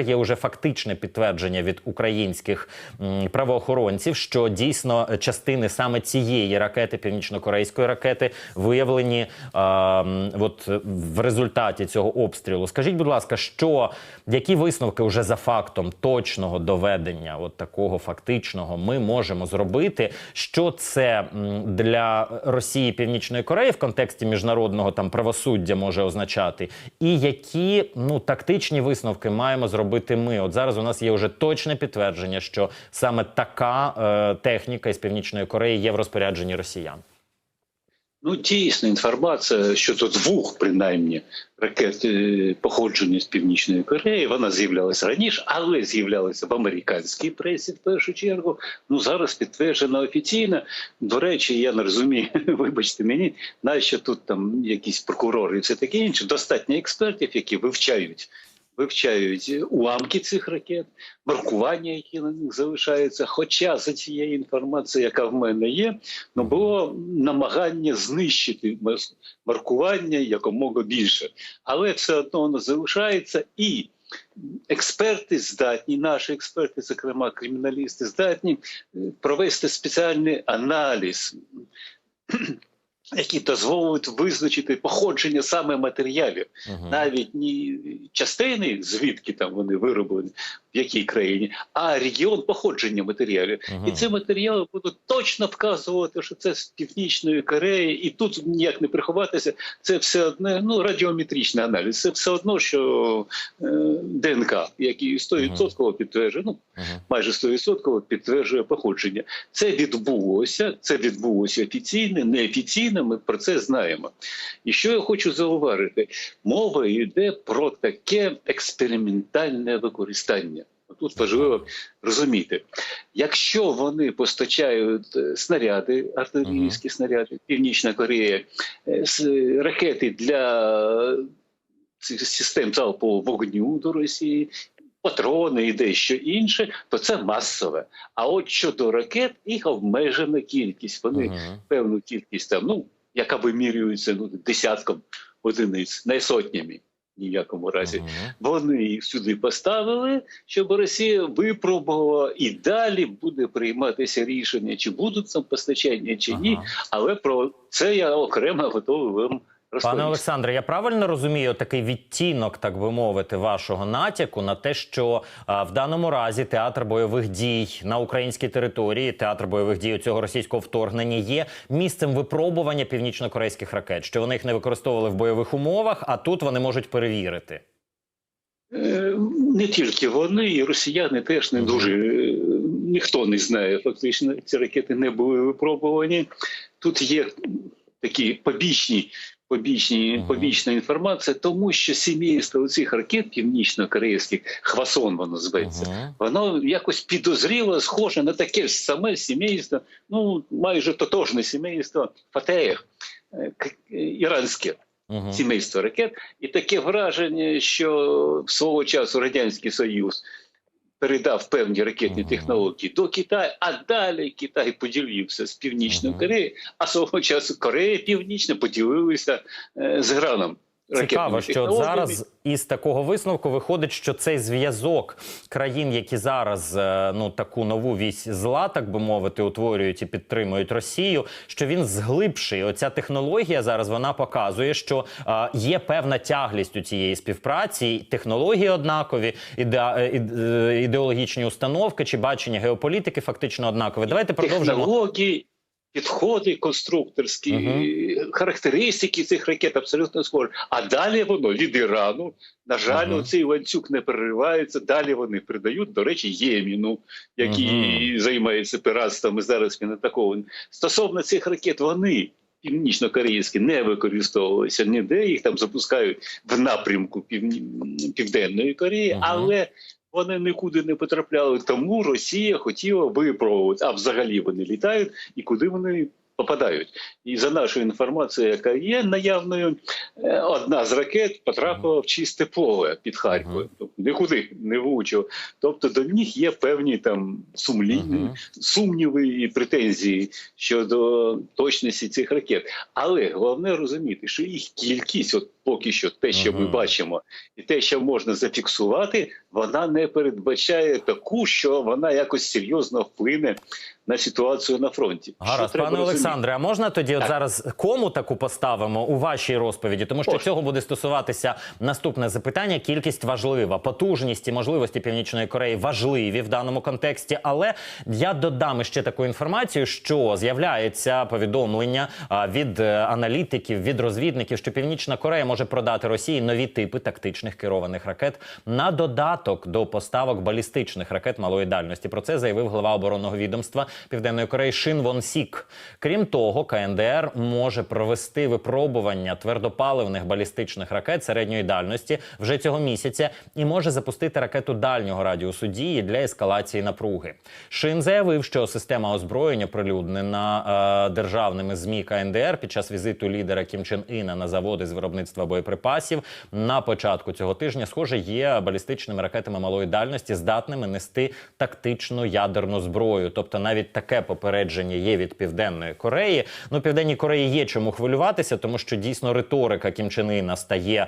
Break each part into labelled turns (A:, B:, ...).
A: Є уже фактичне підтвердження від українських правоохоронців, що дійсно частини саме цієї ракети, північно-корейської ракети, виявлені м, от в результаті цього обстрілу. Скажіть, будь ласка, що які висновки вже за фактом точного доведення, от такого фактичного, ми можемо зробити? Що це для Росії Північної Кореї в контексті міжнародного там правосуддя може означати, і які ну тактичні висновки маємо зробити ми? От зараз у нас є вже точне підтвердження, що саме така е, техніка із Північної Кореї є в розпорядженні росіян.
B: Ну, дійсно, інформація щодо двох, принаймні, ракет е, походження з Північної Кореї, вона з'являлася раніше, але з'являлася в американській пресі в першу чергу. Ну зараз підтверджена офіційно. До речі, я не розумію, вибачте мені, нащо тут там якісь прокурори і все таке інше. Достатньо експертів, які вивчають. Вивчають уламки цих ракет, маркування, які на них залишаються. Хоча за цією інформацією, яка в мене є, ну було намагання знищити маркування якомога більше, але все одно воно залишається і. Експерти здатні, наші експерти, зокрема криміналісти, здатні е, провести спеціальний аналіз, який дозволить визначити походження саме матеріалів
A: Угу.
B: навіть ні частини, звідки там вони вироблені, в якій країні, а регіон походження матеріалів. І ці матеріали будуть точно вказувати, що це з північної Кореї, і тут ніяк не приховатися. Це все одне ну радіометричний аналіз. Це все одно, що е, ДНК, який 100% підтверджує, ну майже 100% підтверджує походження. Це відбулося. Це відбулося офіційно, неофіційно. Ми про це знаємо. І що я хочу зауважити? Мова йде про таке експериментальне використання. Тут важливо розуміти, якщо вони постачають е, снаряди, артилерійські снаряди, Північна Корея, е, ракети для систем залпового вогню до Росії, патрони і дещо інше, то це масове. А от щодо ракет, їх обмежена кількість. Вони певну кількість там, ну яка вимірюється ну, десятком одиниць, не сотнями. Ні в якому разі. Вони їх сюди поставили, щоб Росія випробувала і далі буде прийматися рішення, чи будуть там постачання, чи ні. Але про це я окремо готовий вам розповісти.
A: Пане Олександре, я правильно розумію такий відтінок, так би мовити, вашого натяку на те, що а, в даному разі театр бойових дій на українській території, театр бойових дій цього російського вторгнення є місцем випробування північно-корейських ракет, що вони їх не використовували в бойових умовах, а тут вони можуть перевірити.
B: Е, Не тільки вони, і росіяни теж не дуже е, ніхто не знає. Фактично, ці ракети не були випробувані. Тут є такі побічні. Побічні побічна інформація, тому що сімейство цих ракет північно-корейських хвасон воно зветься. Воно якось підозріло схоже на таке ж саме сімейство, ну майже тотожне сімейство Фатеїв, е, е, іранське сімейство ракет, і таке враження, що свого часу радянський союз передав певні ракетні технології до Китаю, а далі Китай поділився з північною. Кореєю, а свого часу Корея Північна поділилася е, з Іраном.
A: Цікаво, що от зараз із такого висновку виходить, що цей зв'язок країн, які зараз е, ну таку нову вісь зла, так би мовити, утворюють і підтримують Росію, що він зглибший. Оця технологія зараз вона показує, що е, є певна тяглість у цієї співпраці, технології однакові, іде, іде- е, ідеологічні установки чи бачення геополітики фактично однакові. Давайте продовжимо.
B: технології, підходи конструкторські,
A: Мгм.
B: характеристики цих ракет абсолютно схожі. А далі воно від Ірану. На жаль,
A: Мгм.
B: цей ланцюг не переривається. Далі вони передають, до речі, Єміну, який займається піратством і зараз він атакований. Стосовно цих ракет, вони. Північно-корейські не використовувалися ніде, їх там запускають в напрямку Південної Кореї,
A: Мгм.
B: але вони нікуди не потрапляли. Тому Росія хотіла випробувати, а взагалі вони літають і куди вони попадають. І за нашою інформацією, яка є наявною, е, одна з ракет потрапила в чисте поле під Харковом. Тобто нікуди не влучила. Тобто до них є певні там сумлінні, сумніви і претензії щодо точності цих ракет. Але головне розуміти, що їх кількість, от поки що те, що ми бачимо, і те, що можна зафіксувати, вона не передбачає таку, що вона якось серйозно вплине на ситуацію на фронті.
A: Гаразд,
B: треба
A: пане
B: розуміти?
A: Олександре, а можна тоді от зараз кому таку поставимо у вашій розповіді? Тому що
B: Можна.
A: цього буде стосуватися наступне запитання. Кількість важлива, потужність і можливості Північної Кореї важливі в даному контексті. Але я додам ще таку інформацію, що з'являється повідомлення від е, аналітиків, від розвідників, що Північна Корея може продати Росії нові типи тактичних керованих ракет на додаток до поставок балістичних ракет малої дальності. Про це заявив глава оборонного відомства Південної Кореї Шин Вон Сік. Крім того, КНДР може провести випробування твердопаливних балістичних ракет середньої дальності вже цього місяця і може запустити ракету дальнього радіусу дії для ескалації напруги. Шин заявив, що система озброєння, прилюднена е, державними змі КНДР під час візиту лідера Кім Чен Іна на заводи з виробництва боєприпасів на початку цього тижня, схоже, є балістичними ракетами малої дальності, здатними нести тактичну ядерну зброю. Тобто, навіть таке попередження є від південної Кореї. Ну, південній Кореї є чому хвилюватися, тому що дійсно риторика Кім Чен Іна стає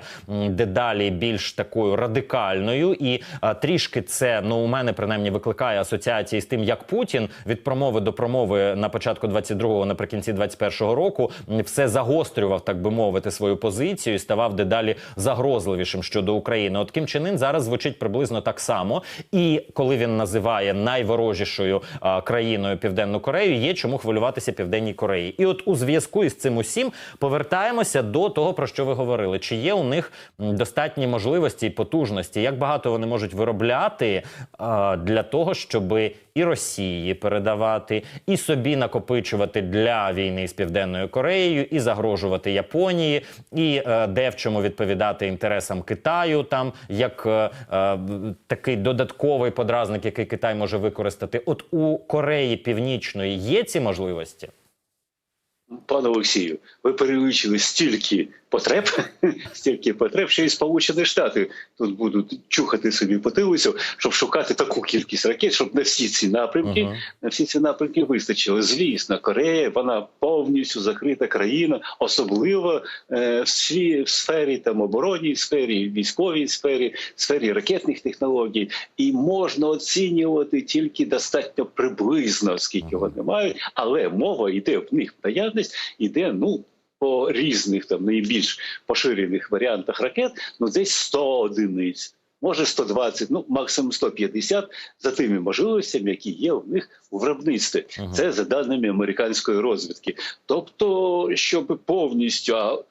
A: дедалі більш такою радикальною, і а, трішки це ну у мене принаймні викликає асоціації з тим, як Путін від промови до промови на початку 22-го, наприкінці 21-го року все загострював, так би мовити, свою позицію і ставав дедалі загрозливішим щодо України. От Кім Чен Ін зараз звучить приблизно так само, і коли він називає найворожішою а, країною Південну Корею, є чому хвилюватися Південній Кореї. І от у зв'язку із цим усім повертаємося до того, про що ви говорили. Чи є у них достатні можливості і потужності? Як багато вони можуть виробляти а, для того, щоб і Росії передавати, і собі накопичувати для війни з Південною Кореєю, і загрожувати Японії, і е, де в чому відповідати інтересам Китаю, там як е, е, такий додатковий подразник, який Китай може використати. От у Кореї Північної є ці можливості?
B: Пане Олексію, ви перелічили стільки потреб, стільки потреб, що і Сполучені Штати тут будуть чухати собі потилицю, щоб шукати таку кількість ракет, щоб на всі ці напрямки,
A: Мгм.
B: на всі ці напрямки вистачило. Звісно, Корея вона повністю закрита країна, особливо е, в, сві, в сфері там оборонній сфері, військовій сфері, сфері ракетних технологій, і можна оцінювати тільки достатньо приблизно, скільки вони мають, але мова йде в них наявність, іде ну. По різних там найбільш поширених варіантах ракет, ну десь 100 одиниць, може 120, ну максимум 150 за тими можливостями, які є у них у виробництві.
A: Мгм.
B: Це за даними американської розвідки. Тобто, щоб повністю а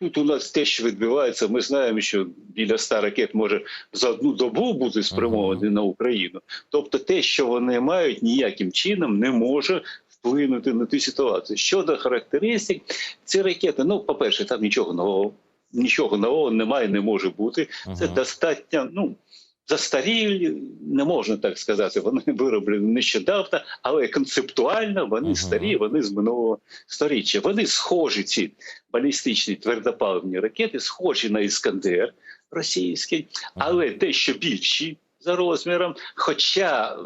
B: тут у нас те, що відбувається, ми знаємо, що біля 100 ракет може за одну добу бути спрямовані на Україну. Тобто, те, що вони мають, ніяким чином не може. Вплинути на ту ситуацію щодо характеристик, ці ракети. Ну, по перше, там нічого нового, нічого нового немає, не може бути. Це
A: Мгм.
B: достатньо. Ну застарілі, не можна так сказати. Вони вироблені нещодавно, але концептуально вони
A: Мгм.
B: старі, вони з минулого сторіччя. Вони схожі ці балістичні твердопаливні ракети, схожі на іскандер російський, але дещо більші за розміром. Хоча е,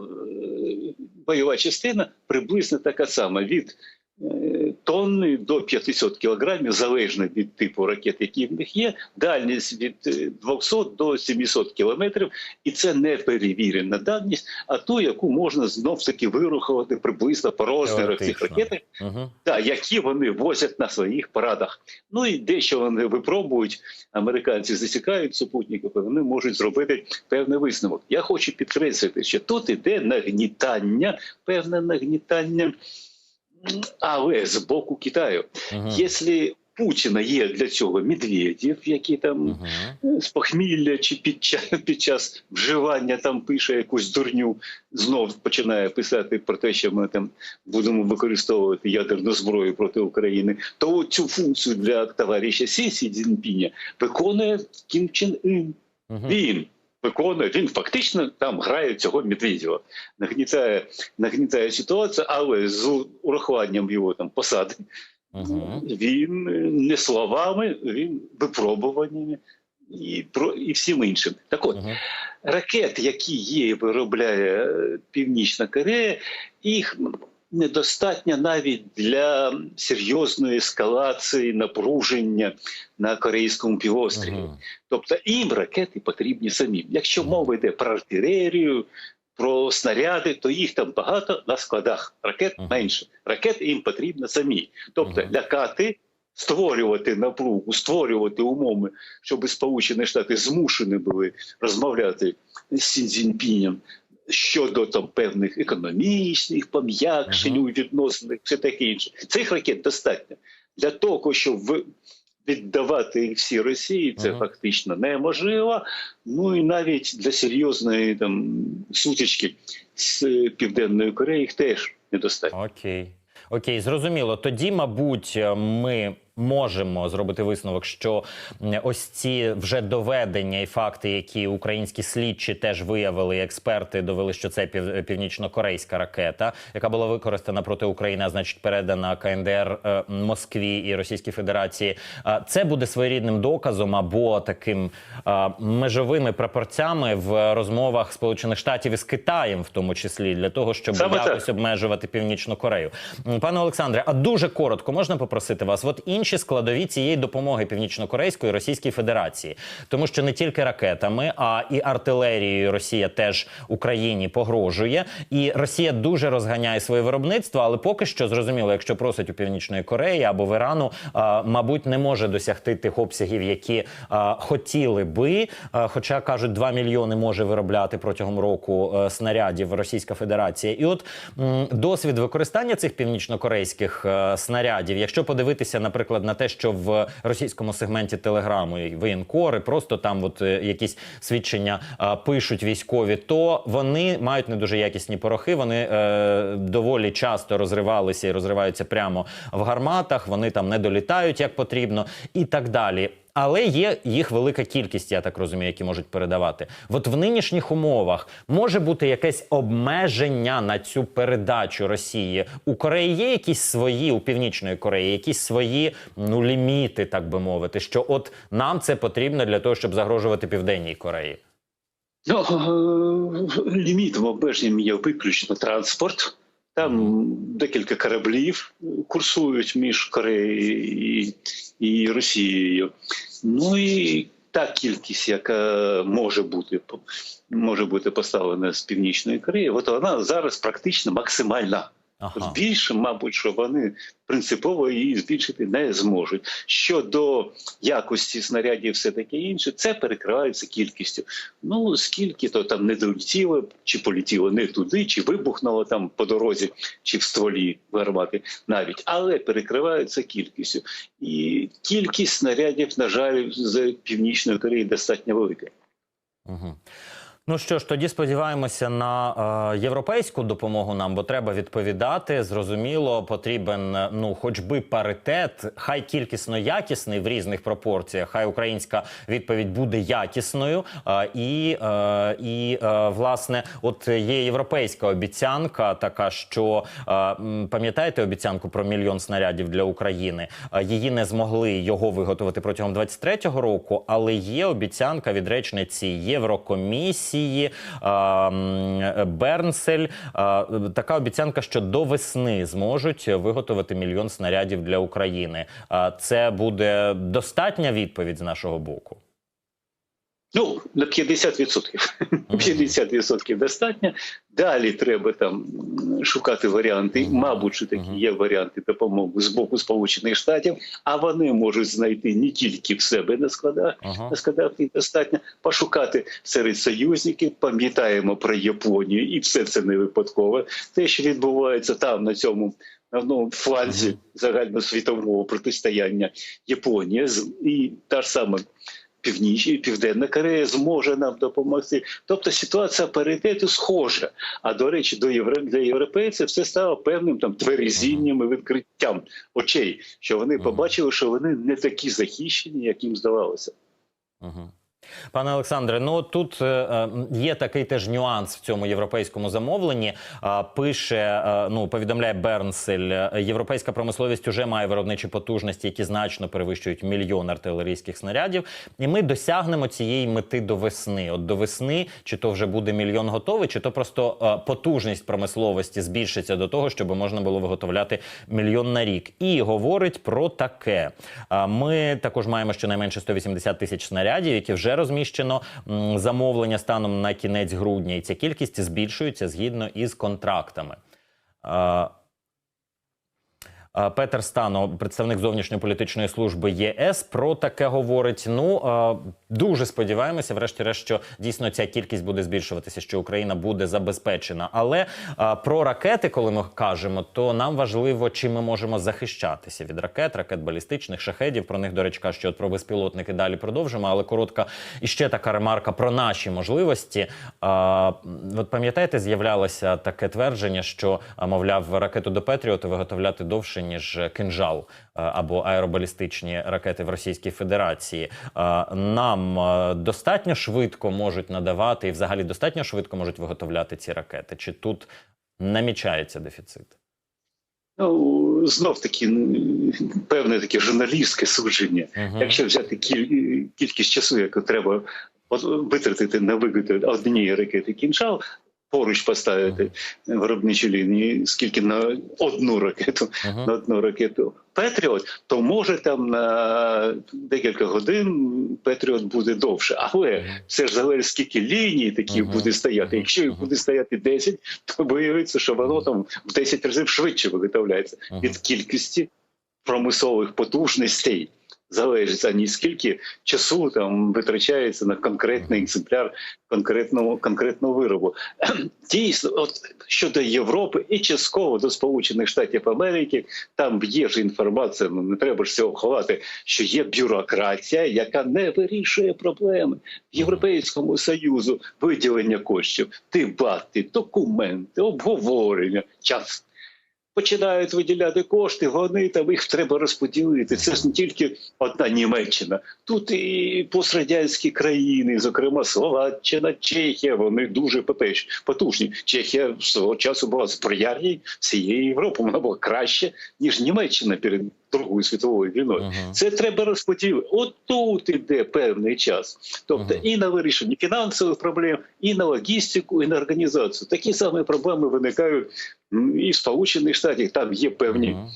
B: бойова частина приблизно така сама від е, тонни до 500 кілограмів, залежно від типу ракет, які в них є. Дальність від е, 200 до 700 кілометрів, і це не перевірена дальність, а ту, яку можна знов таки вирухувати приблизно по розмірах цих ракет,
A: Угу.
B: та, які вони возять на своїх парадах. Ну і дещо вони випробують, американці засікають супутників, і вони можуть зробити певний висновок. Я хочу підкреслити, що тут іде нагнітання, певне нагнітання, але з боку Китаю.
A: Угу.
B: Якщо Путіна є для цього Медведєв, який там
A: Угу.
B: з похмілля чи під час, під час вживання там пише якусь дурню, знов починає писати про те, що ми там будемо використовувати ядерну зброю проти України, то цю функцію для товариша Сі Сі Цзіньпіня виконує Кім Чен Ін.
A: Угу.
B: Він виконує, він фактично там грає цього Медведєва, нагнітає, нагнітає ситуацію, але з урахуванням його там посади.
A: Угу.
B: Він не словами, він випробуваннями і про і всім іншим. Так от
A: Угу.
B: ракет, які є, виробляє Північна Корея, їх недостатня навіть для серйозної ескалації напруження на Корейському півострові.
A: Мгм.
B: Тобто їм ракети потрібні самим. Якщо мова йде про артилерію, про снаряди, то їх там багато на складах. Ракет
A: Мгм.
B: менше. Ракет їм потрібно самі. Тобто
A: Мгм.
B: лякати, створювати напругу, створювати умови, щоб Сполучені Штати змушені були розмовляти з Сін Цзіньпінем щодо там певних економічних пом'якшень у відносинах, все таке інше. Цих ракет достатньо для того, щоб віддавати їх всі Росії, це
A: Мгм.
B: фактично неможливо. Ну і навіть для серйозної там сутички з Південною Кореєю їх теж недостатньо.
A: Окей. Окей, зрозуміло. Тоді, мабуть, ми можемо зробити висновок, що ось ці вже доведення і факти, які українські слідчі теж виявили, експерти довели, що це пів, північно-корейська ракета, яка була використана проти України, а значить передана КНДР е, Москві і Російській Федерації. Це буде своєрідним доказом або таким межовими прапорцями в розмовах Сполучених Штатів із Китаєм, в тому числі для того, щоб
B: Саме
A: якось обмежувати північну Корею. Пане Олександре, а дуже коротко можна попросити вас? От інші складові цієї допомоги північно-корейської Російській Федерації, тому що не тільки ракетами, а і артилерією Росія теж Україні погрожує, і Росія дуже розганяє своє виробництво, але поки що зрозуміло, якщо просить у північної Кореї або в Ірану, а, мабуть, не може досягти тих обсягів, які а, хотіли би. А, хоча кажуть, 2 мільйони може виробляти протягом року е, снарядів Російська Федерація. І от досвід використання цих північнокорейських е, снарядів, якщо подивитися, наприклад, на те, що в російському сегменті телеграму і воєнкори, просто там от е, якісь свідчення пишуть військові, то вони мають не дуже якісні порохи. Вони е, доволі часто розривалися і розриваються прямо в гарматах. Вони там не долітають як потрібно, і так далі. Але є їх велика кількість, я так розумію, які можуть передавати. От в нинішніх умовах може бути якесь обмеження на цю передачу Росії. У Кореї є якісь свої у північної Кореї, якісь свої ну ліміти, так би мовити, що от нам це потрібно для того, щоб загрожувати південній Кореї.
B: Ну, е, лімітом обмеженням є виключно транспорт. Там декілька кораблів курсують між Кореєю і, і Росією. Ну і та кількість, яка може бути може бути поставлена з Північної Кореї, от вона зараз практично максимальна.
A: Ага.
B: Більше, мабуть, що вони принципово її збільшити не зможуть. Щодо якості снарядів, все таке інше, це перекривається кількістю. Ну скільки то там не долетіло, чи полетіло не туди, чи вибухнуло там по дорозі, чи в стволі гармати навіть, але перекривається кількістю. І кількість снарядів, на жаль, з північної Кореї достатньо велика.
A: Угу. Ну що ж, тоді сподіваємося на е, європейську допомогу нам, бо треба відповідати. Зрозуміло, потрібен ну, хоч би паритет, хай кількісно якісний в різних пропорціях. Хай українська відповідь буде якісною. Е, і, е, і е, власне, от є європейська обіцянка, така що е, пам'ятаєте обіцянку про мільйон снарядів для України? Е, її не змогли його виготовити протягом 23-го року, але є обіцянка від речниці Єврокомісії м, Бернсель. Така обіцянка, що до весни зможуть виготовити мільйон снарядів для України. Це буде достатня відповідь з нашого боку.
B: Ну, на 50%. 50% достатньо. Далі треба там шукати варіанти. Мабуть, що такі є варіанти допомоги з боку Сполучених Штатів, а вони можуть знайти не тільки в себе на складах, на складах їх достатньо пошукати серед союзників. Пам'ятаємо про Японію, і все це не випадково. Те, що відбувається там на цьому. На одному фланзі загальносвітового протистояння Японія і та ж сама Північ і Південна Корея зможе нам допомогти. Тобто ситуація паритету схожа. А до речі, до євро... для європейців все стало певним там тверезінням і відкриттям очей, що вони побачили, що вони не такі захищені, як їм здавалося.
A: Угу. Пане Олександре, ну тут е, е, є такий теж нюанс в цьому європейському замовленні. Пише, е, ну повідомляє Бернсель, європейська промисловість уже має виробничі потужності, які значно перевищують мільйон артилерійських снарядів. І ми досягнемо цієї мети до весни. От до весни, чи то вже буде мільйон готовий, чи то просто потужність промисловості збільшиться до того, щоб можна було виготовляти мільйон на рік. І говорить про таке. Ми також маємо щонайменше 180 тисяч снарядів, які вже розміщено замовлення станом на кінець грудня, і ця кількість збільшується згідно із контрактами. А, Петер Стано, представник зовнішньополітичної служби ЄС, про таке говорить. Ну дуже сподіваємося, врешті-решт, що дійсно ця кількість буде збільшуватися, що Україна буде забезпечена. Але про ракети, коли ми кажемо, то нам важливо, чи ми можемо захищатися від ракет, ракет балістичних, шахедів. Про них, до речі, що про безпілотники далі продовжимо. Але коротка і ще така ремарка про наші можливості. От пам'ятаєте, з'являлося таке твердження, що мовляв, ракету до Петріоту виготовляти довше ніж кинжал або аеробалістичні ракети в Російській Федерації. Нам достатньо швидко можуть надавати і взагалі достатньо швидко можуть виготовляти ці ракети. Чи тут намічається дефіцит?
B: Ну, знов таки певне таке журналістське судження.
A: Мгм.
B: Якщо взяти кіль- кількість часу, яку треба витратити на виготовлення однієї ракети кінжал, поруч поставити виробничі лінії, скільки на одну ракету,
A: Мгм.
B: на одну ракету Петріот, то може там на декілька годин Петріот буде довше. Але це ж залежить, скільки ліній такі
A: Мгм.
B: буде стояти. Якщо їх буде стояти 10, то виявиться, що воно там в 10 разів швидше виготовляється від кількості промислових потужностей. Залежить а не скільки часу там витрачається на конкретний екземпляр конкретного конкретного виробу. Дійсно, от щодо Європи і частково до Сполучених Штатів Америки, там є ж інформація, ну не треба ж цього ховати, що є бюрократія, яка не вирішує проблеми в Європейському Союзу, виділення коштів, дебати, документи, обговорення, час починають виділяти кошти, вони там їх треба розподілити. Це ж не тільки одна Німеччина. Тут і пострадянські країни, зокрема Словаччина, Чехія, вони дуже потужні. Чехія свого часу була сприярній всієї Європи. Вона була краще ніж Німеччина перед Другою світовою війною.
A: Мгм.
B: Це треба розподілити. От тут іде певний час. Тобто
A: Мгм.
B: і на вирішення фінансових проблем, і на логістику, і на організацію. Такі самі проблеми виникають і в Сполучених Штатах. Там є певні
A: Мгм.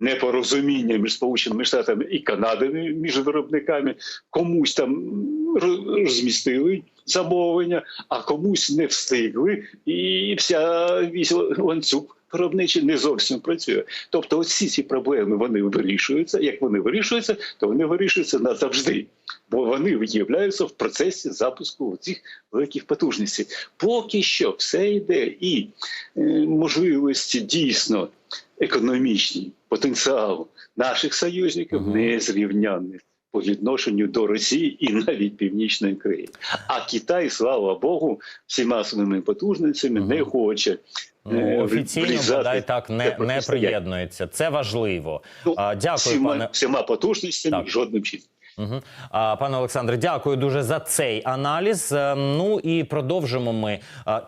B: непорозуміння між Сполученими Штатами і Канадою між виробниками. Комусь там розмістили замовлення, а комусь не встигли, і вся весь ланцюг виробничий не зовсім працює. Тобто, оці ці проблеми вони вирішуються. Як вони вирішуються, то вони вирішуються назавжди, бо вони виявляються в процесі запуску цих великих потужностей. Поки що все йде і е, можливості дійсно економічні, потенціал наших союзників незрівнянний по відношенню до Росії і навіть Північної країни. А Китай, слава Богу, всіма своїми
A: потужницями
B: не хоче.
A: Ну,
B: е,
A: офіційно
B: влізати
A: бодай так не, не приєднується. Це важливо.
B: Ну,
A: А, дякую,
B: всіма,
A: пане.
B: всіма потужностями
A: Так.
B: жодним чином.
A: Угу. А, пане Олександре, дякую дуже за цей аналіз. Е, Ну і продовжимо ми.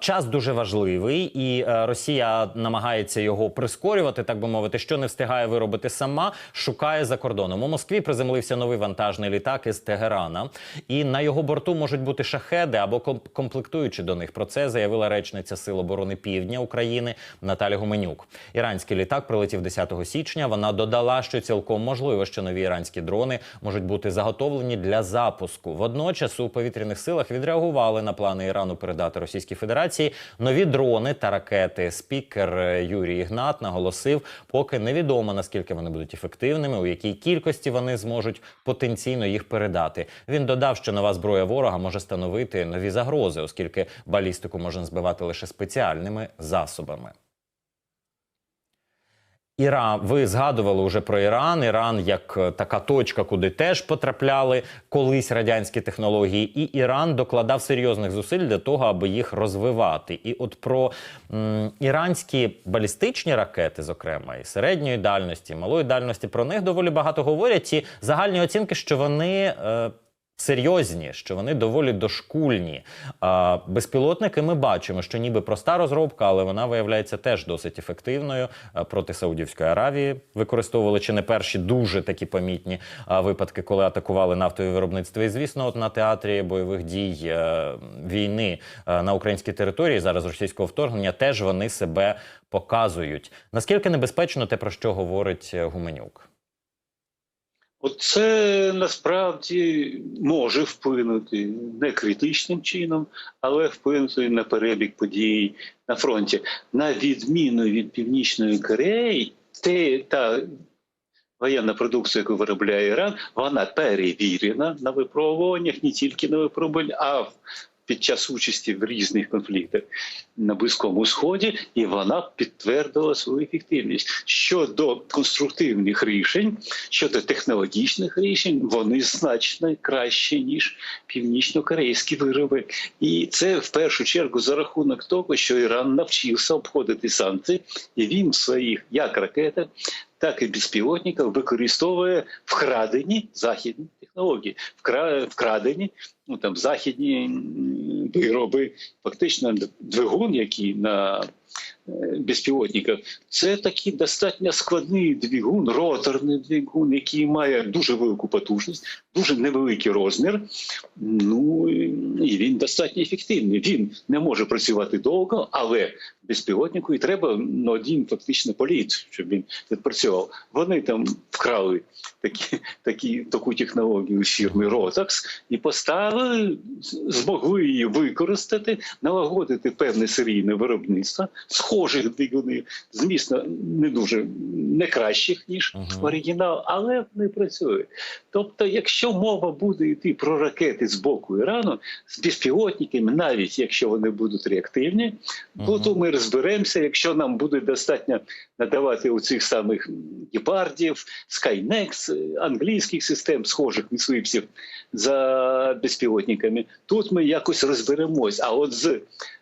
A: Час дуже важливий, і е, Росія намагається його прискорювати, так би мовити, що не встигає виробити сама, шукає за кордоном. У Москві приземлився новий вантажний літак із Тегерана, і на його борту можуть бути шахеди або комп- комплектуючі до них. Про це заявила речниця Сил оборони Півдня України Наталя Гуменюк. Іранський літак прилетів 10 січня. Вона додала, що цілком можливо, що нові іранські дрони можуть бути заготовлені для запуску. Водночас у повітряних силах відреагували на плани Ірану передати Російській Федерації нові дрони та ракети. Спікер е, Юрій Ігнат наголосив, поки невідомо наскільки вони будуть ефективними, у якій кількості вони зможуть потенційно їх передати. Він додав, що нова зброя ворога може становити нові загрози, оскільки балістику можна збивати лише спеціальними засобами. Іран, ви згадували вже про Іран. Іран як е, така точка, куди теж потрапляли колись радянські технології, і Іран докладав серйозних зусиль для того, аби їх розвивати. І от про м, іранські балістичні ракети, зокрема, і середньої дальності, і малої дальності, про них доволі багато говорять. І загальні оцінки, що вони. Е, серйозні, що вони доволі дошкульні. А, безпілотники ми бачимо, що ніби проста розробка, але вона виявляється теж досить ефективною. Проти Саудівської Аравії використовували чи не перші дуже такі помітні випадки, коли атакували нафтові виробництва. І звісно, от на театрі бойових дій е, війни е, на українській території зараз російського вторгнення теж вони себе показують. Наскільки небезпечно те, про що говорить е, Гуменюк?
B: Оце насправді може вплинути не критичним чином, але вплинути на перебіг подій на фронті. На відміну від Північної Кореї, те, та воєнна продукція, яку виробляє Іран, вона перевірена на випробуваннях, не тільки на випробуваннях, а під час участі в різних конфліктах на Близькому Сході, і вона підтвердила свою ефективність щодо конструктивних рішень, щодо технологічних рішень, вони значно кращі ніж північно-корейські вироби. І це в першу чергу за рахунок того, що Іран навчився обходити санкції, і він в своїх як ракетах, так і безпілотників використовує вкрадені західні технології, вкрадені ну там західні вироби, фактично двигун, який на е, безпілотниках, це такий достатньо складний двигун, роторний двигун, який має дуже велику потужність, дуже невеликий розмір. Ну і він достатньо ефективний. Він не може працювати довго, але безпілотнику і треба ну, один фактично політ, щоб він відпрацьовував. Вони там вкрали такі, такі, таку технологію фірми Rotax і поставили, змогли її використати, налагодити певне серійне виробництво схожих двигунів, звісно, не дуже не кращих ніж
A: Мгм.
B: оригінал, але вони працюють. Тобто, якщо мова буде йти про ракети з боку Ірану з безпілотниками, навіть якщо вони будуть реактивні,
A: Мгм.
B: то ми розберемося, якщо нам буде достатньо надавати у цих самих гепардів, Skynex, е, англійських систем, схожих мисливців за безпілотниками, тут ми якось розберемось. А от з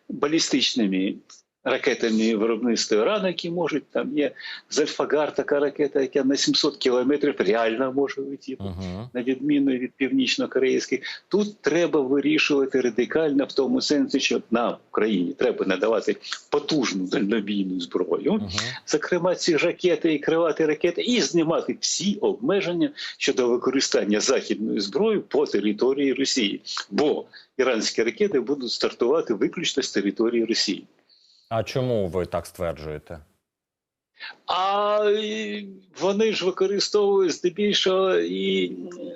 B: балістичними ракетами виробництва Ірану, які можуть, там є Зальфагар, така ракета, яка на 700 кілометрів реально може летіти
A: Угу.
B: на відміну від північно-корейських. Тут треба вирішувати радикально в тому сенсі, що нам в країні треба надавати потужну дальнобійну зброю,
A: Угу.
B: зокрема ці ракети і кривати ракети, і знімати всі обмеження щодо використання західної зброї по території Росії, бо іранські ракети будуть стартувати виключно з території Росії.
A: А чому ви так стверджуєте?
B: А вони ж використовують здебільшого і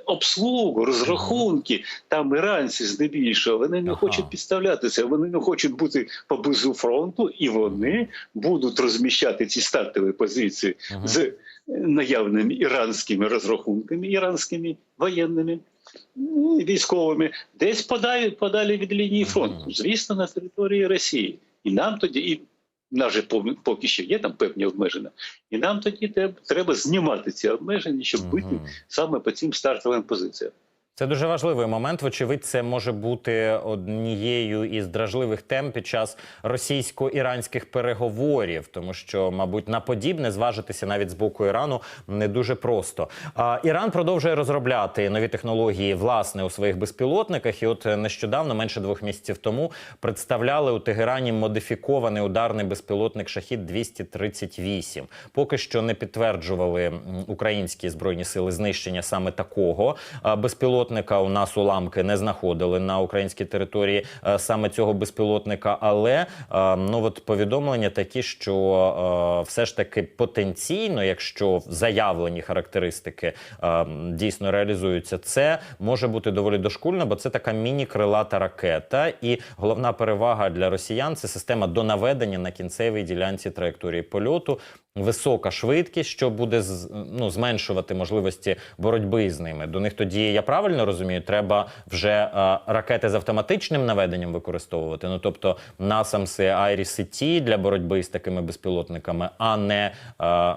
B: обслугу, розрахунки. Там іранці здебільшого вони не
A: Ага.
B: хочуть підставлятися, вони не хочуть бути поблизу фронту, і вони будуть розміщати ці стартові позиції
A: Мгм.
B: з наявними іранськими розрахунками, іранськими воєнними. ну, Військовими десь подалі, подалі від лінії фронту, звісно, на території Росії. І нам тоді, і в нас же поки що є там певні обмеження, і нам тоді треба, знімати ці обмеження, щоб бити саме по цим стартовим позиціям.
A: Це дуже важливий момент. Вочевидь, це може бути однією із дражливих тем під час російсько-іранських переговорів, тому що, мабуть, на подібне зважитися навіть з боку Ірану не дуже просто. А Іран продовжує розробляти нові технології власне у своїх безпілотниках. І от нещодавно, менше двох місяців тому, представляли у Тегерані модифікований ударний безпілотник Шахід 238 Поки що не підтверджували українські збройні сили знищення саме такого а, безпілотника. У нас уламки не знаходили на українській території е, саме цього безпілотника. Але е, ну от повідомлення такі, що е, все ж таки потенційно, якщо заявлені характеристики дійсно реалізуються, це може бути доволі дошкульно, бо це така міні-крилата ракета. І головна перевага для росіян це система донаведення на кінцевій ділянці траєкторії польоту. Висока швидкість, що буде ну, зменшувати можливості боротьби з ними. До них тоді я правильно розумію, треба вже е, ракети з автоматичним наведенням використовувати. Ну тобто насамси Айрі-Сеті для боротьби з такими безпілотниками, а не. е,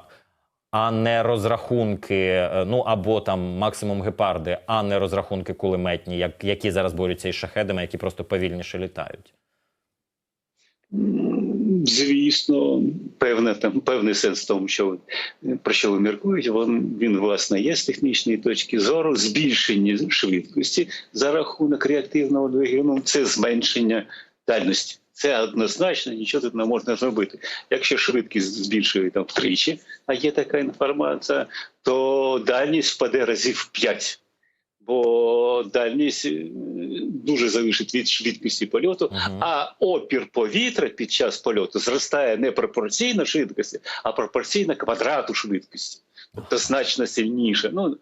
A: а не розрахунки, е, ну або там максимум гепарди, а не розрахунки кулеметні, як, які зараз борються із шахедами, які просто повільніше літають.
B: Звісно, певне там певний сенс в тому, що про що ви міркуєте, він, він власне є з технічної точки зору. Збільшення швидкості за рахунок реактивного двигуну це зменшення дальності. Це однозначно, нічого тут не можна зробити. Якщо швидкість збільшує там втричі, а є така інформація, то дальність впаде разів в 5. Бо дальність е, дуже залежить від швидкості польоту,
A: Мгм.
B: а опір повітря під час польоту зростає не пропорційно швидкості, а пропорційно квадрату швидкості. Тобто значно сильніше. Ну,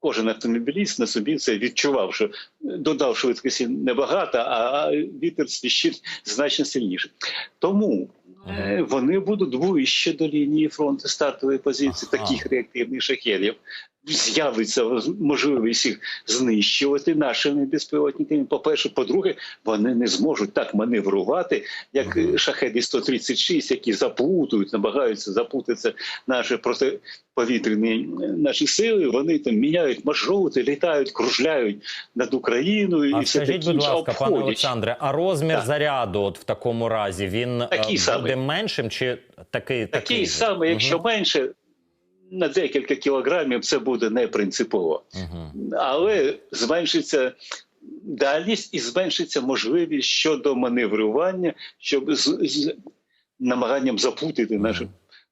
B: кожен автомобіліст на собі це відчував, що додав швидкості небагато, а вітер свіщить значно сильніше. Тому е, вони будуть ближче до лінії фронту стартової позиції
A: Ага.
B: таких реактивних шахедів. З'явиться можливість їх знищувати нашими безпілотниками. По-перше, по-друге, вони не зможуть так маневрувати, як шахеди 136, які заплутують, намагаються заплутатися наші протиповітряні е, наші сили. Вони там міняють маршрути, літають, кружляють над Україною і
A: А
B: все
A: скажіть,
B: таке
A: будь ласка, пане. Олександре, а розмір
B: Так.
A: заряду, от в такому разі, він е,
B: Такий
A: буде
B: самий.
A: меншим чи такий?
B: Такий
A: же?
B: самий, якщо
A: Мгм.
B: менше. На декілька кілограмів це буде не принципово. Але зменшиться дальність і зменшиться можливість щодо маневрування, щоб з, з намаганням заплутати нашу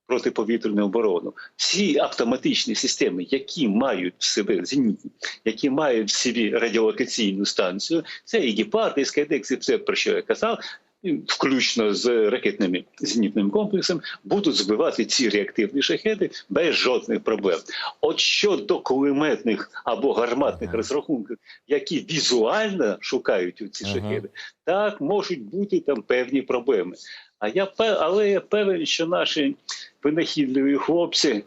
B: протиповітряну оборону. Всі автоматичні системи, які мають в себе зенітні, які мають в собі радіолокаційну станцію, це і гепард, і скайдекс, і все про що я казав. Включно з ракетним зенітним комплексом будуть збивати ці реактивні шахеди без жодних проблем. От щодо кулеметних або гарматних
A: Ага.
B: розрахунків, які візуально шукають у ці
A: Ага.
B: шахеди, так можуть бути там певні проблеми. А я але я певен, що наші винахідливі хлопці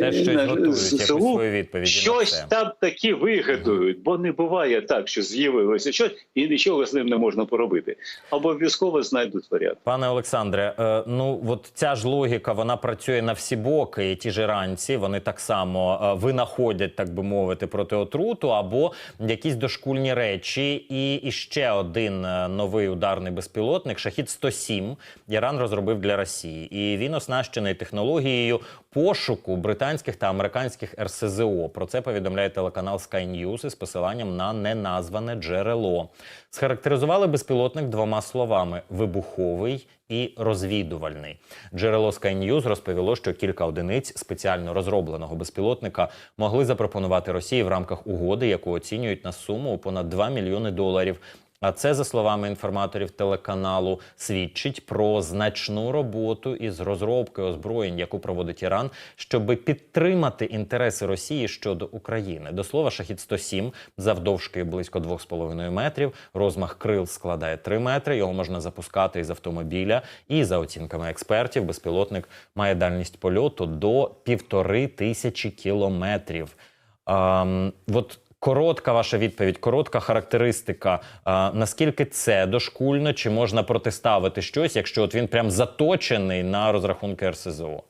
A: Теж щось
B: на-
A: готують,
B: ЗСУ
A: свою відповідь.
B: щось там таки вигадують, бо не буває так, що з'явилося щось і нічого з ним не можна поробити. Обов'язково знайдуть варіант.
A: Пане Олександре, е, ну от ця ж логіка вона працює на всі боки. І ті ж іранці вони так само е, винаходять, так би мовити, проти отруту або якісь дошкульні речі. І, і ще один е, новий ударний безпілотник Шахід 107 Іран розробив для Росії, і він оснащений технологією пошуку британських та американських РСЗО. Про це повідомляє телеканал Sky News із посиланням на неназване джерело. Схарактеризували безпілотник двома словами: вибуховий і розвідувальний. Джерело Sky News розповіло, що кілька одиниць спеціально розробленого безпілотника могли запропонувати Росії в рамках угоди, яку оцінюють на суму у понад 2 мільйони доларів. А це, за словами інформаторів телеканалу, свідчить про значну роботу із розробки озброєнь, яку проводить Іран, щоб підтримати інтереси Росії щодо України. До слова, шахід 107 завдовжки близько 2,5 метрів. Розмах крил складає 3 метри. Його можна запускати із автомобіля. І за оцінками експертів, безпілотник має дальність польоту до півтори тисячі кілометрів. Ам, от Коротка ваша відповідь, коротка характеристика. А, наскільки це дошкульно, чи можна протиставити щось, якщо от він прям заточений на розрахунки РСЗО?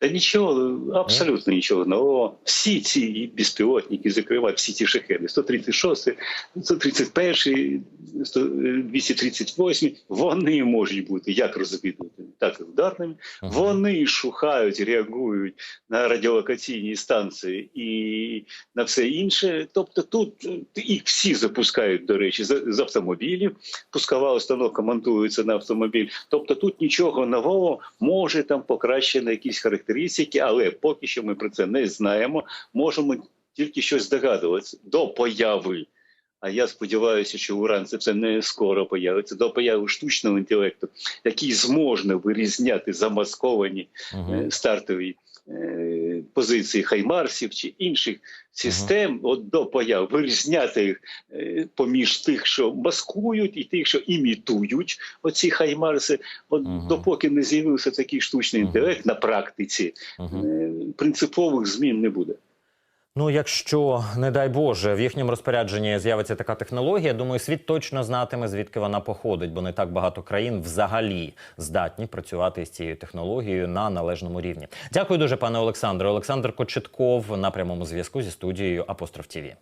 B: Та нічого, абсолютно нічого нового. Всі ці безпілотники, зокрема, всі ті шахеди, 136, 131, 100, 238, вони можуть бути як розвідувальними, так і ударними.
A: Мгм.
B: Вони шукають, реагують на радіолокаційні станції і на все інше. Тобто тут е, їх всі запускають, до речі, з, автомобілів. Пускова установка монтується на автомобіль. Тобто тут нічого нового, може там покращені якісь характеристики, але поки що ми про це не знаємо. Можемо тільки щось здогадуватися до появи. А я сподіваюся, що уран це все не скоро появиться до появи штучного інтелекту, який зможе вирізняти замасковані е, стартові позиції хаймарсів чи інших систем, от до появ вирізняти їх е, поміж тих, що маскують, і тих, що імітують оці хаймарси. От
A: Мгм.
B: допоки не з'явився такий штучний інтелект на практиці,
A: Мгм.
B: е, принципових змін не буде.
A: Ну, якщо, не дай Боже, в їхньому розпорядженні з'явиться така технологія, думаю, світ точно знатиме, звідки вона походить, бо не так багато країн взагалі здатні працювати з цією технологією на належному рівні. Дякую дуже, пане Олександре. Олександр Кочетков на прямому зв'язку зі студією Апостроф ТІВІ.